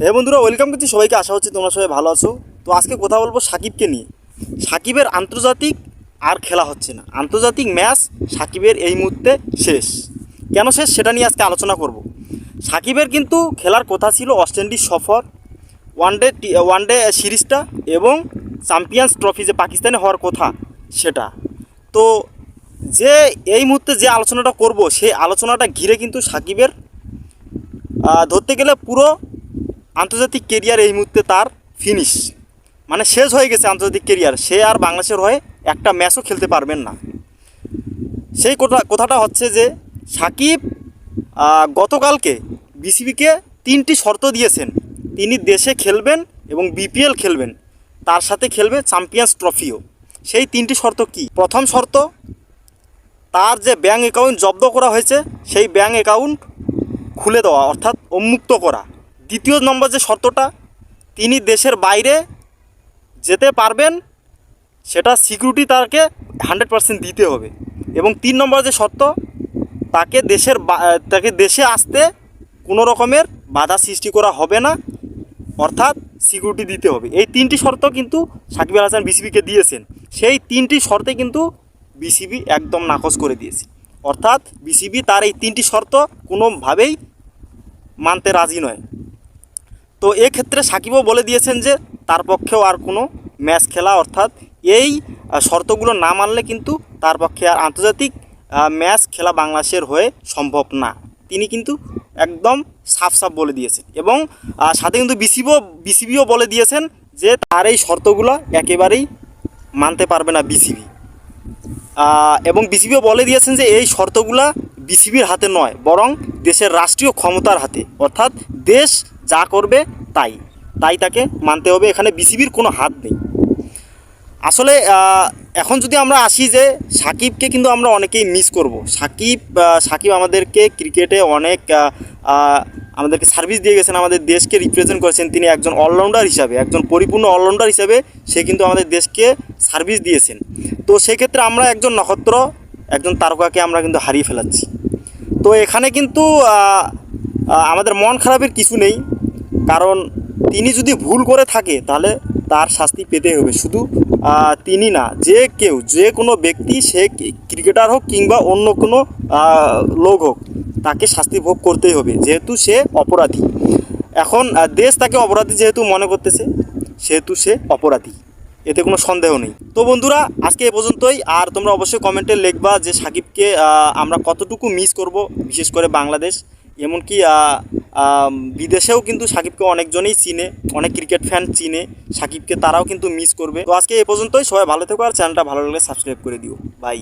হে বন্ধুরা ওয়েলকাম করছি। সবাইকে আশা হচ্ছে তোমরা সবাই ভালো আছো। তো আজকে কথা বলব সাকিবকে নিয়ে। সাকিবের আন্তর্জাতিক আর খেলা হচ্ছে না। আন্তর্জাতিক ম্যাচ সাকিবের এই মুহূর্তে শেষ। কেন শেষ? সেটা নিয়ে আজকে আলোচনা করব। সাকিবের কিন্তু খেলার কথা ছিল ওয়েস্ট ইন্ডিজ সফর ওয়ানডে ওয়ানডে সিরিজটা এবং চ্যাম্পিয়ন্স ট্রফি যে পাকিস্তানে হওয়ার কথা সেটা। তো যে এই মুহূর্তে যে আলোচনাটা করব, সেই আলোচনাটা ঘিরে কিন্তু সাকিবের ধরতে গেলে পুরো আন্তর্জাতিক কেরিয়ার এই মুহূর্তে তার ফিনিশ মানে শেষ হয়ে গেছে আন্তর্জাতিক কেরিয়ার সে আর বাংলাদেশের হয়ে একটা ম্যাচও খেলতে পারবেন না। সেই কথা কথাটা হচ্ছে যে, সাকিব গতকালকে বিসিবিকে তিনটি শর্ত দিয়েছেন। তিনি দেশে খেলবেন এবং বিপিএল খেলবেন। তার সাথে খেলবে চ্যাম্পিয়ন্স ট্রফিও সেই তিনটি শর্ত কি? প্রথম শর্ত, তার যে ব্যাঙ্ক অ্যাকাউন্ট জব্দ করা হয়েছে, সেই ব্যাঙ্ক অ্যাকাউন্ট খুলে দেওয়া, অর্থাৎ উন্মুক্ত করা। দ্বিতীয় নম্বর যে শর্তটা, তিনি দেশের বাইরে যেতে পারবেন, সেটা সিকিউরিটি তাকে হান্ড্রেড পার্সেন্ট দিতে হবে। এবং তিন নম্বর যে শর্ত, তাকে দেশের তাকে দেশে আসতে কোনো রকমের বাধা সৃষ্টি করা হবে না, অর্থাৎ সিকিউরিটি দিতে হবে। এই তিনটি শর্ত কিন্তু সাকিব আল হাসান বিসিবিকে দিয়েছেন। সেই তিনটি শর্তে কিন্তু বিসিবি একদম নাকচ করে দিয়েছে। অর্থাৎ বিসিবি তার এই তিনটি শর্ত কোনোভাবেই মানতে রাজি নয়। তো এক্ষেত্রে সাকিবও বলে দিয়েছেন যে তার পক্ষেও আর কোনো ম্যাচ খেলা, অর্থাৎ এই শর্তগুলো না মানলে কিন্তু তার পক্ষে আর আন্তর্জাতিক ম্যাচ খেলা বাংলাদেশের হয়ে সম্ভব না। তিনি কিন্তু একদম সাফ সাফ বলে দিয়েছেন এবং সাথে কিন্তু বিসিবিও বিসিবিও বলে দিয়েছেন যে তার এই শর্তগুলো একেবারেই মানতে পারবে না বিসিবি। এবং বিসিবিও বলে দিয়েছেন যে এই শর্তগুলা বিসিবির হাতে নয়, বরং দেশের রাষ্ট্রীয় ক্ষমতার হাতে, অর্থাৎ দেশ যা করবে তাই। তাই তাকে মানতে হবে, এখানে বিসিবির কোনো হাত নেই। আসলে এখন যদি আমরা আসি যে সাকিবকে কিন্তু আমরা অনেকেই মিস করব। সাকিব সাকিব আমাদেরকে ক্রিকেটে অনেক আমাদেরকে সার্ভিস দিয়ে গেছেন, আমাদের দেশকে রিপ্রেজেন্ট করেছেন। তিনি একজন অলরাউন্ডার হিসাবে, একজন পরিপূর্ণ অলরাউন্ডার হিসাবে সে কিন্তু আমাদের দেশকে সার্ভিস দিয়েছেন। তো সেক্ষেত্রে আমরা একজন নক্ষত্র, একজন তারকাকে আমরা কিন্তু হারিয়ে ফেলাচ্ছি। তো এখানে কিন্তু আমাদের মন খারাপের কিছু নেই। কারণ তিনি যদি ভুল করে থাকে, তাহলে তার শাস্তি পেতে হবে। শুধু তিনি না, যে কেউ, যে কোনো ব্যক্তি, সে ক্রিকেটার হোক কিংবা অন্য কোনো লোক হোক, তাকে শাস্তি ভোগ করতেই হবে, যেহেতু সে অপরাধী। এখন দেশ তাকে অপরাধী যেহেতু মনে করতেছে, সেহেতু সে অপরাধী। এতে কোনো সন্দেহ নেই। তো বন্ধুরা, আজকে এ পর্যন্তই। আর তোমরা অবশ্যই কমেন্টে লিখবা যে সাকিবকে আমরা কতটুকু মিস করব, বিশেষ করে বাংলাদেশ। এমনকি বিদেশেও কিন্তু সাকিবকে অনেকজনেই চিনে, অনেক ক্রিকেট ফ্যান চিনে, সাকিবকে তারাও কিন্তু মিস করবে। তো আজকে এ পর্যন্তই, সবাই ভালো থেকো আর চ্যানেলটা ভালো লাগলে সাবস্ক্রাইব করে দিও। বাই।